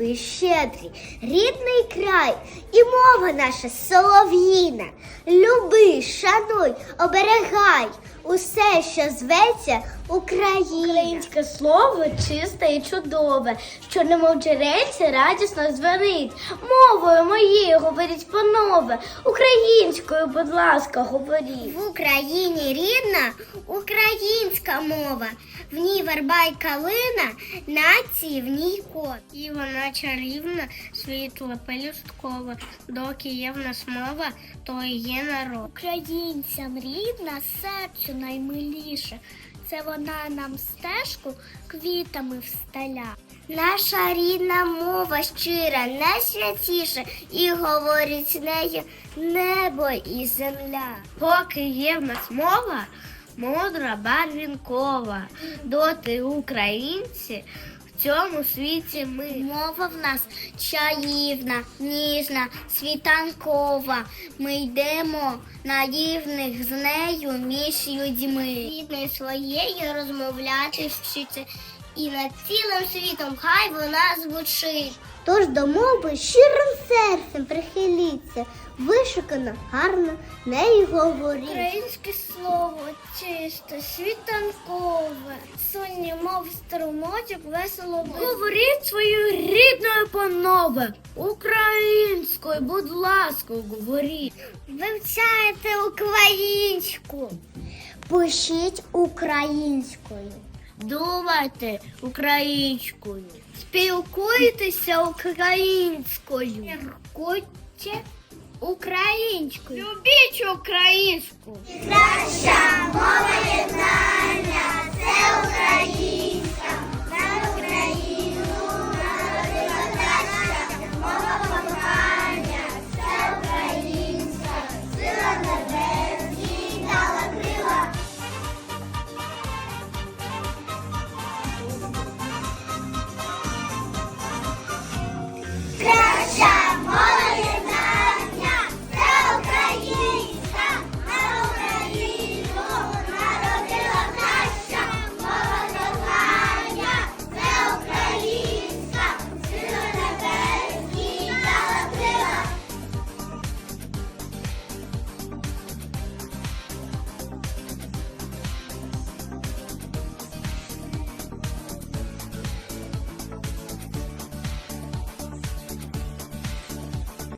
і щедрий, рідний край і мова наша солов'їна. Люби, шануй, оберегай усе, що зветься Україна. Українське слово чисте і чудове, що немов джерельце радісно дзвенить. Мовою моєю говоріть панове, українською, будь ласка, говоріть. В Україні рідна українська мова. В ній верба й калина, нації в ній код. І вона чарівна, світла, пелюсткова. Доки є в нас мова, то і є народ. Українцям рідна, серцю наймиліше. Це вона нам стежку квітами всталя. Наша рідна мова щира, найсвятіша, і говорить з нею небо і земля. Поки є в нас мова, мудра, барвінкова. Доти українці цьому світі ми. Мова в нас чаївна, ніжна, світанкова. Ми йдемо наївних з нею між людьми. Рідною своєю розмовляти вчиться, і над цілим світом хай вона звучить. Тож до мови щирим серцем прихиліться, вишукано, гарно нею говоріть. Українське слово чисте, світанкове, мов струмочок весело Говоріть свою рідною панове, українською, будь ласка, говоріть. Вивчайте українську. Пишіть українською. Думайте українською, спілкуйтеся українською, міркуйте українською, любіть українську. Краща мова єднає